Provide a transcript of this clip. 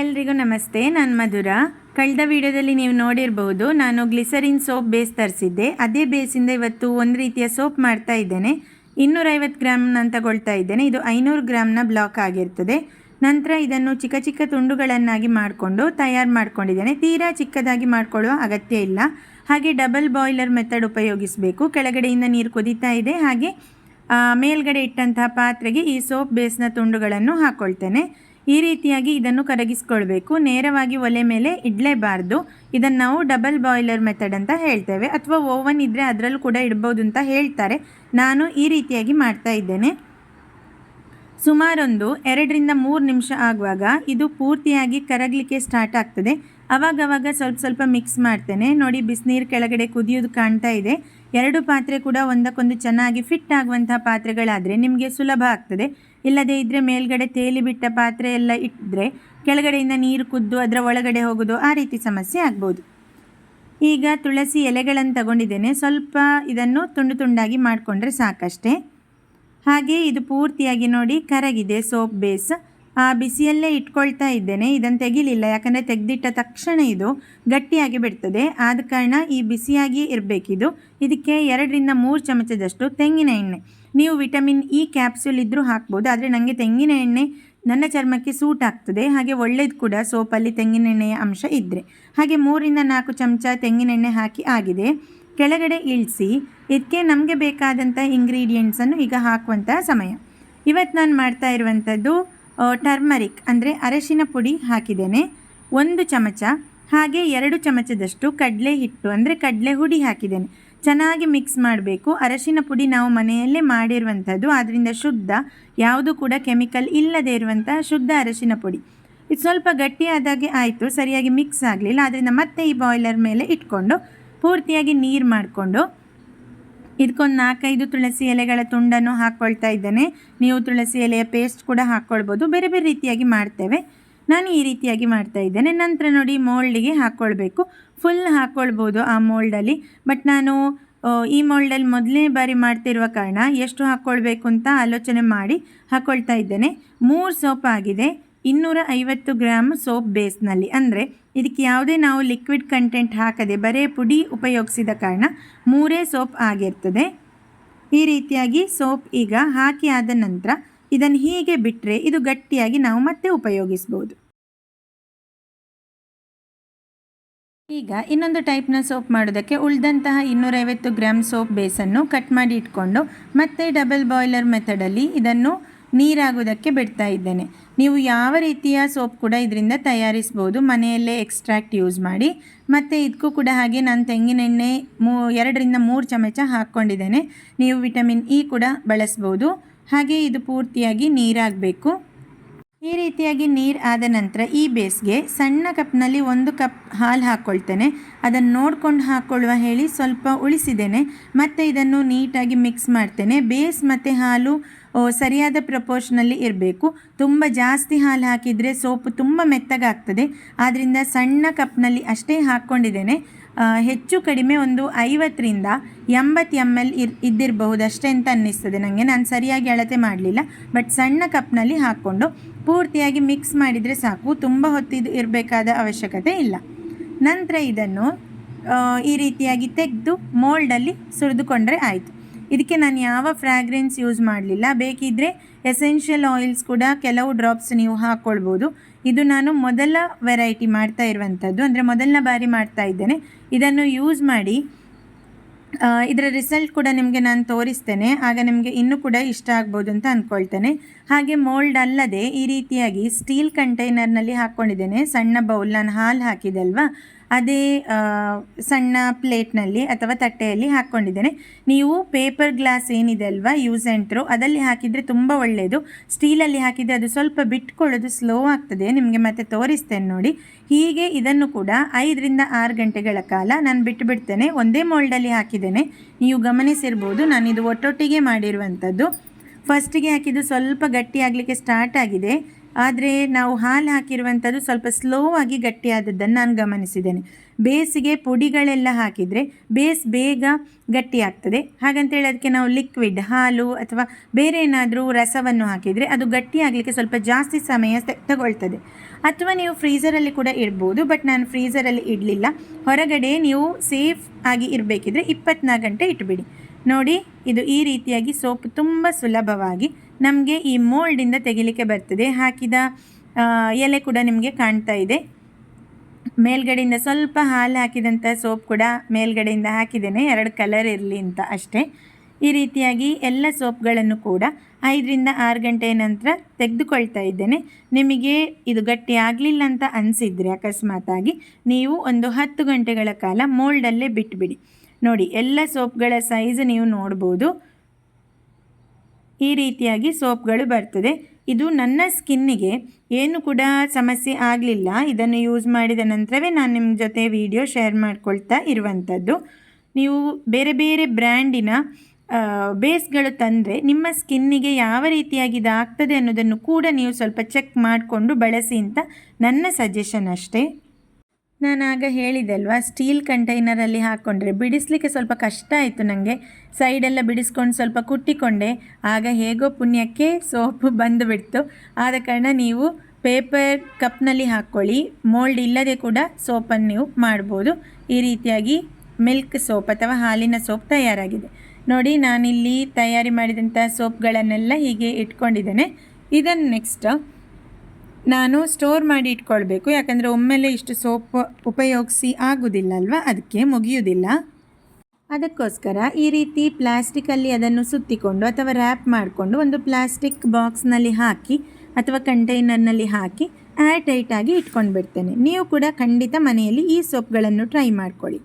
ಎಲ್ರಿಗೂ ನಮಸ್ತೆ, ನಾನು ಮಧುರ. ಕಳೆದ ವಿಡಿಯೋದಲ್ಲಿ ನೀವು ನೋಡಿರಬಹುದು ನಾನು ಗ್ಲಿಸರಿನ್ ಸೋಪ್ ಬೇಸ್ ತರಿಸಿದ್ದೆ. ಅದೇ ಬೇಸಿಂದ ಇವತ್ತು ಒಂದು ರೀತಿಯ ಸೋಪ್ ಮಾಡ್ತಾ ಇದ್ದೇನೆ. ಇನ್ನೂರೈವತ್ತು ಗ್ರಾಮ್ನ ತಗೊಳ್ತಾ ಇದ್ದೇನೆ. ಇದು ಐನೂರು ಗ್ರಾಮ್ನ ಬ್ಲಾಕ್ ಆಗಿರ್ತದೆ. ನಂತರ ಇದನ್ನು ಚಿಕ್ಕ ಚಿಕ್ಕ ತುಂಡುಗಳನ್ನಾಗಿ ಮಾಡಿಕೊಂಡು ತಯಾರು ಮಾಡ್ಕೊಂಡಿದ್ದೇನೆ. ತೀರಾ ಚಿಕ್ಕದಾಗಿ ಮಾಡಿಕೊಳ್ಳುವ ಅಗತ್ಯ ಇಲ್ಲ. ಹಾಗೆ ಡಬಲ್ ಬಾಯ್ಲರ್ ಮೆಥಡ್ ಉಪಯೋಗಿಸಬೇಕು. ಕೆಳಗಡೆಯಿಂದ ನೀರು ಕುದೀತಾ ಇದೆ. ಹಾಗೆ ಮೇಲ್ಗಡೆ ಇಟ್ಟಂತಹ ಪಾತ್ರೆಗೆ ಈ ಸೋಪ್ ಬೇಸ್ನ ತುಂಡುಗಳನ್ನು ಹಾಕ್ಕೊಳ್ತೇನೆ ಈ ರೀತಿಯಾಗಿ ಇದನ್ನು ಕರಗಿಸ್ಕೊಳ್ಬೇಕು. ನೇರವಾಗಿ ಒಲೆ ಮೇಲೆ ಇಡಲೇಬಾರ್ದು. ಇದನ್ನು ನಾವು ಡಬಲ್ ಬಾಯ್ಲರ್ ಮೆಥಡ್ ಅಂತ ಹೇಳ್ತೇವೆ. ಅಥವಾ ಓವನ್ ಇದ್ದರೆ ಅದರಲ್ಲೂ ಕೂಡ ಇಡ್ಬೋದು ಅಂತ ಹೇಳ್ತಾರೆ. ನಾನು ಈ ರೀತಿಯಾಗಿ ಮಾಡ್ತಾ ಇದ್ದೇನೆ. ಸುಮಾರೊಂದು ಎರಡರಿಂದ ಮೂರು ನಿಮಿಷ ಆಗುವಾಗ ಇದು ಪೂರ್ತಿಯಾಗಿ ಕರಗಲಿಕ್ಕೆ ಸ್ಟಾರ್ಟ್ ಆಗ್ತದೆ. ಅವಾಗವಾಗ ಸ್ವಲ್ಪ ಸ್ವಲ್ಪ ಮಿಕ್ಸ್ ಮಾಡ್ತೇನೆ. ನೋಡಿ ಬಿಸಿನೀರು ಕೆಳಗಡೆ ಕುದಿಯೋದು ಕಾಣ್ತಾ ಇದೆ. ಎರಡು ಪಾತ್ರೆ ಕೂಡ ಒಂದಕ್ಕೊಂದು ಚೆನ್ನಾಗಿ ಫಿಟ್ ಆಗುವಂತಹ ಪಾತ್ರೆಗಳಾದರೆ ನಿಮಗೆ ಸುಲಭ ಆಗ್ತದೆ. ಇಲ್ಲದೇ ಇದ್ದರೆ ಮೇಲ್ಗಡೆ ತೇಲಿ ಬಿಟ್ಟ ಪಾತ್ರೆ ಎಲ್ಲ ಇಟ್ಟರೆ ಕೆಳಗಡೆಯಿಂದ ನೀರು ಕುದ್ದು ಅದರ ಒಳಗಡೆ ಹೋಗೋದು ಆ ರೀತಿ ಸಮಸ್ಯೆ ಆಗ್ಬೋದು. ಈಗ ತುಳಸಿ ಎಲೆಗಳನ್ನು ತಗೊಂಡಿದ್ದೇನೆ. ಸ್ವಲ್ಪ ಇದನ್ನು ತುಂಡು ತುಂಡಾಗಿ ಮಾಡಿಕೊಂಡ್ರೆ ಸಾಕಷ್ಟೇ. ಹಾಗೆ ಇದು ಪೂರ್ತಿಯಾಗಿ ನೋಡಿ ಕರಗಿದೆ, ಸೋಪ್ ಬೇಸ್. ಬಿಸಿಯಲ್ಲೇ ಇಟ್ಕೊಳ್ತಾ ಇದ್ದೇನೆ, ಇದನ್ನು ತೆಗಿಲಿಲ್ಲ. ಯಾಕಂದರೆ ತೆಗೆದಿಟ್ಟ ತಕ್ಷಣ ಇದು ಗಟ್ಟಿಯಾಗಿ ಬಿಡ್ತದೆ. ಆದ ಕಾರಣ ಈ ಬಿಸಿಯಾಗಿ ಇರಬೇಕಿದು. ಇದಕ್ಕೆ ಎರಡರಿಂದ ಮೂರು ಚಮಚದಷ್ಟು ತೆಂಗಿನ ಎಣ್ಣೆ. ನೀವು ವಿಟಮಿನ್ ಇ ಕ್ಯಾಪ್ಸ್ಯೂಲ್ ಇದ್ದರೂ ಹಾಕ್ಬೋದು, ಆದರೆ ನನಗೆ ತೆಂಗಿನ ಎಣ್ಣೆ ನನ್ನ ಚರ್ಮಕ್ಕೆ ಸೂಟ್ ಆಗ್ತದೆ. ಹಾಗೆ ಒಳ್ಳೇದು ಕೂಡ ಸೋಪಲ್ಲಿ ತೆಂಗಿನೆಣ್ಣೆಯ ಅಂಶ ಇದ್ದರೆ ಹಾಗೆ ಮೂರಿಂದ ನಾಲ್ಕು ಚಮಚ ತೆಂಗಿನೆಣ್ಣೆ ಹಾಕಿ ಆಗಿದೆ. ಕೆಳಗಡೆ ಇಳಿಸಿ, ಇದಕ್ಕೆ ನಮಗೆ ಬೇಕಾದಂಥ ಇಂಗ್ರೀಡಿಯೆಂಟ್ಸನ್ನು ಈಗ ಹಾಕುವಂಥ ಸಮಯ. ಇವತ್ತು ನಾನು ಮಾಡ್ತಾ ಇರುವಂಥದ್ದು ಟರ್ಮರಿಕ್ ಅಂದರೆ ಅರಶಿನ ಪುಡಿ ಹಾಕಿದ್ದೇನೆ. ಒಂದು ಚಮಚ, ಹಾಗೆ ಎರಡು ಚಮಚದಷ್ಟು ಕಡಲೆ ಹಿಟ್ಟು ಅಂದರೆ ಕಡಲೆ ಹುಡಿ ಹಾಕಿದ್ದೇನೆ. ಚೆನ್ನಾಗಿ ಮಿಕ್ಸ್ ಮಾಡಬೇಕು. ಅರಶಿನ ಪುಡಿ ನಾವು ಮನೆಯಲ್ಲೇ ಮಾಡಿರುವಂಥದ್ದು ಆದ್ದರಿಂದ ಶುದ್ಧ. ಯಾವುದು ಕೂಡ ಕೆಮಿಕಲ್ ಇಲ್ಲದೇ ಇರುವಂಥ ಶುದ್ಧ ಅರಶಿನ ಪುಡಿ. ಇದು ಸ್ವಲ್ಪ ಗಟ್ಟಿಯಾದಾಗೆ ಆಯಿತು, ಸರಿಯಾಗಿ ಮಿಕ್ಸ್ ಆಗಲಿಲ್ಲ. ಆದ್ದರಿಂದ ಮತ್ತೆ ಈ ಬಾಯ್ಲರ್ ಮೇಲೆ ಇಟ್ಕೊಂಡು, ಪೂರ್ತಿಯಾಗಿ ನೀರು ಮಾಡಿಕೊಂಡು ಇದಕ್ಕೊಂದು ನಾಲ್ಕೈದು ತುಳಸಿ ಎಲೆಗಳ ತುಂಡನ್ನು ಹಾಕ್ಕೊಳ್ತಾ ಇದ್ದೇನೆ. ನೀವು ತುಳಸಿ ಎಲೆಯ ಪೇಸ್ಟ್ ಕೂಡ ಹಾಕ್ಕೊಳ್ಬೋದು ಬೇರೆ ಬೇರೆ ರೀತಿಯಾಗಿ ಮಾಡ್ತೇವೆ. ನಾನು ಈ ರೀತಿಯಾಗಿ ಮಾಡ್ತಾ ಇದ್ದೇನೆ. ನಂತರ ನೋಡಿ ಮೋಲ್ಡಿಗೆ ಹಾಕ್ಕೊಳ್ಬೇಕು ಫುಲ್ ಹಾಕ್ಕೊಳ್ಬೋದು ಆ ಮೋಲ್ಡಲ್ಲಿ. ಬಟ್ ನಾನು ಈ ಮೋಲ್ಡಲ್ಲಿ ಮೊದಲನೇ ಬಾರಿ ಮಾಡ್ತಿರುವ ಕಾರಣ ಎಷ್ಟು ಹಾಕ್ಕೊಳ್ಬೇಕು ಅಂತ ಆಲೋಚನೆ ಮಾಡಿ ಹಾಕ್ಕೊಳ್ತಾ ಇದ್ದೇನೆ. ಮೂರು ಸೋಪ್ ಆಗಿದೆ ಇನ್ನೂರ ಐವತ್ತು ಗ್ರಾಮ್ ಸೋಪ್ ಬೇಸ್ನಲ್ಲಿ. ಅಂದರೆ ಇದಕ್ಕೆ ಯಾವುದೇ ನಾವು ಲಿಕ್ವಿಡ್ ಕಂಟೆಂಟ್ ಹಾಕದೆ ಬರೇ ಪುಡಿ ಉಪಯೋಗಿಸಿದ ಕಾರಣ ಮೂರೇ ಸೋಪ್ ಆಗಿರ್ತದೆ. ಈ ರೀತಿಯಾಗಿ ಸೋಪ್ ಈಗ ಹಾಕಿ ಆದ ನಂತರ ಇದನ್ನು ಹೀಗೆ ಬಿಟ್ಟರೆ ಇದು ಗಟ್ಟಿಯಾಗಿ ನಾವು ಮತ್ತೆ ಉಪಯೋಗಿಸ್ಬೋದು. ಈಗ ಇನ್ನೊಂದು ಟೈಪ್ನ ಸೋಪ್ ಮಾಡೋದಕ್ಕೆ ಉಳಿದಂತಹ ಇನ್ನೂರೈವತ್ತು ಗ್ರಾಮ್ ಸೋಪ್ ಬೇಸನ್ನು ಕಟ್ ಮಾಡಿ ಇಟ್ಕೊಂಡು ಮತ್ತೆ ಡಬಲ್ ಬಾಯ್ಲರ್ ಮೆಥಡಲ್ಲಿ ಇದನ್ನು ನೀರಾಗೋದಕ್ಕೆ ಬಿಡ್ತಾ ಇದ್ದೇನೆ. ನೀವು ಯಾವ ರೀತಿಯ ಸೋಪ್ ಕೂಡ ಇದರಿಂದ ತಯಾರಿಸ್ಬೋದು ಮನೆಯಲ್ಲೇ ಎಕ್ಸ್ಟ್ರಾಕ್ಟ್ ಯೂಸ್ ಮಾಡಿ. ಮತ್ತು ಇದಕ್ಕೂ ಕೂಡ ಹಾಗೆ ನಾನು ತೆಂಗಿನೆಣ್ಣೆ ಮೂ, ಎರಡರಿಂದ ಮೂರು ಚಮಚ ಹಾಕ್ಕೊಂಡಿದ್ದೇನೆ. ನೀವು ವಿಟಮಿನ್ ಇ ಕೂಡ ಬಳಸ್ಬೋದು ಹಾಗೆ ಇದು ಪೂರ್ತಿಯಾಗಿ ನೀರಾಗಬೇಕು. ಈ ರೀತಿಯಾಗಿ ನೀರು ಆದ ನಂತರ ಈ ಬೇಸ್ಗೆ ಸಣ್ಣ ಕಪ್ನಲ್ಲಿ ಒಂದು ಕಪ್ ಹಾಲು ಹಾಕ್ಕೊಳ್ತೇನೆ ಅದನ್ನು ನೋಡ್ಕೊಂಡು ಹಾಕ್ಕೊಳ್ಳುವ ಹೇಳಿ ಸ್ವಲ್ಪ ಉಳಿಸಿದ್ದೇನೆ ಮತ್ತು ಇದನ್ನು ನೀಟಾಗಿ ಮಿಕ್ಸ್ ಮಾಡ್ತೇನೆ. ಬೇಸ್ ಮತ್ತು ಹಾಲು ಸರಿಯಾದ ಪ್ರಪೋರ್ಷನಲ್ಲಿ ಇರಬೇಕು. ತುಂಬ ಜಾಸ್ತಿ ಹಾಲು ಹಾಕಿದರೆ ಸೋಪು ತುಂಬ ಮೆತ್ತಗಾಗ್ತದೆ. ಆದ್ದರಿಂದ ಸಣ್ಣ ಕಪ್ನಲ್ಲಿ ಅಷ್ಟೇ ಹಾಕ್ಕೊಂಡಿದ್ದೇನೆ ಹೆಚ್ಚು ಕಡಿಮೆ ಒಂದು ಐವತ್ತರಿಂದ ಎಂಬತ್ತು ಎಂ ಎಲ್ ಇರ್ ಇದ್ದಿರಬಹುದು ಅಷ್ಟೇ ಅಂತ ಅನ್ನಿಸ್ತದೆ. ನನಗೆ ನಾನು ಸರಿಯಾಗಿ ಅಳತೆ ಮಾಡಲಿಲ್ಲ ಬಟ್ ಸಣ್ಣ ಕಪ್ನಲ್ಲಿ ಹಾಕ್ಕೊಂಡು ಪೂರ್ತಿಯಾಗಿ ಮಿಕ್ಸ್ ಮಾಡಿದರೆ ಸಾಕು. ತುಂಬ ಹೊತ್ತಿದ್ದು ಇರಬೇಕಾದ ಅವಶ್ಯಕತೆ ಇಲ್ಲ. ನಂತರ ಇದನ್ನು ಈ ರೀತಿಯಾಗಿ ತೆಗೆದು ಮೋಲ್ಡಲ್ಲಿ ಸುರಿದುಕೊಂಡ್ರೆ ಆಯಿತು. ಇದಕ್ಕೆ ನಾನು ಯಾವ ಫ್ರ್ಯಾಗ್ರೆನ್ಸ್ ಯೂಸ್ ಮಾಡಲಿಲ್ಲ. ಬೇಕಿದ್ದರೆ ಎಸೆನ್ಷಿಯಲ್ ಆಯಿಲ್ಸ್ ಕೂಡ ಕೆಲವು ಡ್ರಾಪ್ಸ್ ನೀವು ಹಾಕ್ಕೊಳ್ಬೋದು ಇದು ನಾನು ಮೊದಲ ವೆರೈಟಿ ಮಾಡ್ತಾ ಇರುವಂಥದ್ದು ಅಂದರೆ ಮೊದಲನೇ ಬಾರಿ ಮಾಡ್ತಾ ಇದ್ದೇನೆ. ಇದನ್ನು ಯೂಸ್ ಮಾಡಿ ಇದರ ರಿಸಲ್ಟ್ ಕೂಡ ನಿಮಗೆ ನಾನು ತೋರಿಸ್ತೇನೆ. ಆಗ ನಿಮಗೆ ಇನ್ನೂ ಕೂಡ ಇಷ್ಟ ಆಗ್ಬೋದು ಅಂತ ಅಂದ್ಕೊಳ್ತೇನೆ ಹಾಗೆ ಮೋಲ್ಡ್ ಅಲ್ಲದೆ ಈ ರೀತಿಯಾಗಿ ಸ್ಟೀಲ್ ಕಂಟೈನರ್ನಲ್ಲಿ ಹಾಕ್ಕೊಂಡಿದ್ದೇನೆ ಸಣ್ಣ ಬೌಲ್ ನಾನು ಹಾಲು ಹಾಕಿದೆ ಅಲ್ವಾ? ಅದೇ ಸಣ್ಣ ಪ್ಲೇಟ್ನಲ್ಲಿ ಅಥವಾ ತಟ್ಟೆಯಲ್ಲಿ ಹಾಕ್ಕೊಂಡಿದ್ದೇನೆ. ನೀವು ಪೇಪರ್ ಗ್ಲಾಸ್ ಏನಿದೆ ಅಲ್ವಾ, ಯೂಸ್ ಆ್ಯಂಡ್ ಥ್ರೋ ಅದಲ್ಲಿ ಹಾಕಿದರೆ ತುಂಬ ಒಳ್ಳೆಯದು ಸ್ಟೀಲಲ್ಲಿ ಹಾಕಿದರೆ ಅದು ಸ್ವಲ್ಪ ಬಿಟ್ಕೊಳ್ಳೋದು ಸ್ಲೋ ಆಗ್ತದೆ. ನಿಮಗೆ ಮತ್ತೆ ತೋರಿಸ್ತೇನೆ ನೋಡಿ. ಹೀಗೆ ಇದನ್ನು ಕೂಡ ಐದರಿಂದ ಆರು ಗಂಟೆಗಳ ಕಾಲ ನಾನು ಬಿಟ್ಟು ಬಿಡ್ತೇನೆ ಒಂದೇ ಮೋಲ್ಡಲ್ಲಿ ಹಾಕಿದ್ದೇನೆ. ನೀವು ಗಮನಿಸಿರ್ಬೋದು ಇದು ಒಟ್ಟೊಟ್ಟಿಗೆ ಮಾಡಿರುವಂಥದ್ದು. ಫಸ್ಟಿಗೆ ಹಾಕಿದ್ದು ಸ್ವಲ್ಪ ಗಟ್ಟಿ ಆಗಲಿಕ್ಕೆ ಸ್ಟಾರ್ಟ್ ಆಗಿದೆ. ಆದರೆ ನಾವು ಹಾಲು ಹಾಕಿರುವಂಥದ್ದು ಸ್ವಲ್ಪ ಸ್ಲೋ ಆಗಿ ಗಟ್ಟಿಯಾದದ್ದನ್ನು ನಾನು ಗಮನಿಸಿದ್ದೇನೆ. ಬೇಸಿಗೆ ಪುಡಿಗಳೆಲ್ಲ ಹಾಕಿದರೆ ಬೇಸ್ ಬೇಗ ಗಟ್ಟಿ ಆಗ್ತದೆ. ಹಾಗಂತೇಳಿ ಅದಕ್ಕೆ ನಾವು ಲಿಕ್ವಿಡ್ ಹಾಲು ಅಥವಾ ಬೇರೆ ಏನಾದರೂ ರಸವನ್ನು ಹಾಕಿದರೆ ಅದು ಗಟ್ಟಿ ಆಗಲಿಕ್ಕೆ ಸ್ವಲ್ಪ ಜಾಸ್ತಿ ಸಮಯ ತಗೊಳ್ತದೆ. ಅಥವಾ ನೀವು ಫ್ರೀಸರಲ್ಲಿ ಕೂಡ ಇಡ್ಬೋದು ಬಟ್ ನಾನು ಫ್ರೀಸರಲ್ಲಿ ಇಡಲಿಲ್ಲ. ಹೊರಗಡೆ ನೀವು ಸೇಫ್ ಆಗಿ ಇರಬೇಕಿದ್ರೆ ಇಪ್ಪತ್ನಾಲ್ಕು ಗಂಟೆ ಇಟ್ಬಿಡಿ. ನೋಡಿ, ಇದು ಈ ರೀತಿಯಾಗಿ ಸೋಪ್ ತುಂಬ ಸುಲಭವಾಗಿ ನಮಗೆ ಈ ಮೋಲ್ಡಿಂದ ತೆಗಿಲಿಕ್ಕೆ ಬರ್ತದೆ. ಹಾಕಿದ ಎಲೆ ಕೂಡ ನಿಮಗೆ ಕಾಣ್ತಾ ಇದೆ. ಮೇಲ್ಗಡೆಯಿಂದ ಸ್ವಲ್ಪ ಹಾಲು ಹಾಕಿದಂಥ ಸೋಪ್ ಕೂಡ ಮೇಲ್ಗಡೆಯಿಂದ ಹಾಕಿದ್ದೇನೆ. ಎರಡು ಕಲರ್ ಇರಲಿ ಅಂತ ಅಷ್ಟೇ. ಈ ರೀತಿಯಾಗಿ ಎಲ್ಲ ಸೋಪ್ಗಳನ್ನು ಕೂಡ ಐದರಿಂದ ಆರು ಗಂಟೆಯ ನಂತರ ತೆಗೆದುಕೊಳ್ತಾ ಇದ್ದೇನೆ. ನಿಮಗೆ ಇದು ಗಟ್ಟಿ ಆಗಲಿಲ್ಲ ಅಂತ ಅನಿಸಿದರೆ ಅಕಸ್ಮಾತಾಗಿ ನೀವು ಒಂದು ಹತ್ತು ಗಂಟೆಗಳ ಕಾಲ ಮೋಲ್ಡಲ್ಲೇ ಬಿಟ್ಬಿಡಿ. ನೋಡಿ, ಎಲ್ಲ ಸೋಪ್ಗಳ ಸೈಜ್ ನೀವು ನೋಡ್ಬೋದು. ಈ ರೀತಿಯಾಗಿ ಸೋಪ್ಗಳು ಬರ್ತದೆ. ಇದು ನನ್ನ ಸ್ಕಿನ್ನಿಗೆ ಏನು ಕೂಡ ಸಮಸ್ಯೆ ಆಗಲಿಲ್ಲ. ಇದನ್ನು ಯೂಸ್ ಮಾಡಿದ ನಂತರವೇ ನಾನು ನಿಮ್ಮ ಜೊತೆ ವಿಡಿಯೋ ಶೇರ್ ಮಾಡ್ಕೊಳ್ತಾ ಇರುವಂಥದ್ದು. ನೀವು ಬೇರೆ ಬೇರೆ ಬ್ರ್ಯಾಂಡಿನ ಬೇಸ್ಗಳು ತಂದರೆ ನಿಮ್ಮ ಸ್ಕಿನ್ನಿಗೆ ಯಾವ ರೀತಿಯಾಗಿ ಇದಾಗ್ತದೆ ಅನ್ನೋದನ್ನು ಕೂಡ ನೀವು ಸ್ವಲ್ಪ ಚೆಕ್ ಮಾಡಿಕೊಂಡು ಬಳಸಿ ಅಂತ ನನ್ನ ಸಜೆಷನ್ ಅಷ್ಟೇ. ನಾನು ಆಗ ಹೇಳಿದಲ್ವಾ, ಸ್ಟೀಲ್ ಕಂಟೈನರಲ್ಲಿ ಹಾಕ್ಕೊಂಡ್ರೆ ಬಿಡಿಸ್ಲಿಕ್ಕೆ ಸ್ವಲ್ಪ ಕಷ್ಟ ಆಯಿತು ನನಗೆ ಸೈಡೆಲ್ಲ ಬಿಡಿಸ್ಕೊಂಡು ಸ್ವಲ್ಪ ಕುಟ್ಟಿಕೊಂಡೆ. ಆಗ ಹೇಗೋ ಪುಣ್ಯಕ್ಕೆ ಸೋಪು ಬಂದುಬಿಡ್ತು. ಆದ ಕಾರಣ ನೀವು ಪೇಪರ್ ಕಪ್ನಲ್ಲಿ ಹಾಕ್ಕೊಳ್ಳಿ. ಮೋಲ್ಡ್ ಇಲ್ಲದೆ ಕೂಡ ಸೋಪನ್ನು ನೀವು ಮಾಡ್ಬೋದು. ಈ ರೀತಿಯಾಗಿ ಮಿಲ್ಕ್ ಸೋಪ್ ಅಥವಾ ಹಾಲಿನ ಸೋಪ್ ತಯಾರಾಗಿದೆ. ನೋಡಿ, ನಾನಿಲ್ಲಿ ತಯಾರಿ ಮಾಡಿದಂಥ ಸೋಪ್ಗಳನ್ನೆಲ್ಲ ಹೀಗೆ ಇಟ್ಕೊಂಡಿದ್ದೇನೆ. ಇದನ್ನು ನೆಕ್ಸ್ಟ್ ನಾನು ಸ್ಟೋರ್ ಮಾಡಿ ಇಟ್ಕೊಳ್ಬೇಕು. ಯಾಕಂದರೆ ಒಮ್ಮೆಲೆ ಇಷ್ಟು ಸೋಪ್ ಉಪಯೋಗಿಸಿ ಆಗುವುದಿಲ್ಲ ಅಲ್ವಾ ಅದಕ್ಕೆ ಮುಗಿಯುವುದಿಲ್ಲ ಅದಕ್ಕೋಸ್ಕರ ಈ ರೀತಿ ಪ್ಲಾಸ್ಟಿಕಲ್ಲಿ ಅದನ್ನು ಸುತ್ತಿಕೊಂಡು ಅಥವಾ ರ್ಯಾಪ್ ಮಾಡಿಕೊಂಡು ಒಂದು ಪ್ಲಾಸ್ಟಿಕ್ ಬಾಕ್ಸ್ನಲ್ಲಿ ಹಾಕಿ ಅಥವಾ ಕಂಟೈನರ್ನಲ್ಲಿ ಹಾಕಿ ಏರ್ ಟೈಟಾಗಿ ಇಟ್ಕೊಂಡು ಬಿಡ್ತೇನೆ ನೀವು ಕೂಡ ಖಂಡಿತ ಮನೆಯಲ್ಲಿ ಈ ಸೋಪ್ಗಳನ್ನು ಟ್ರೈ ಮಾಡ್ಕೊಳ್ಳಿ.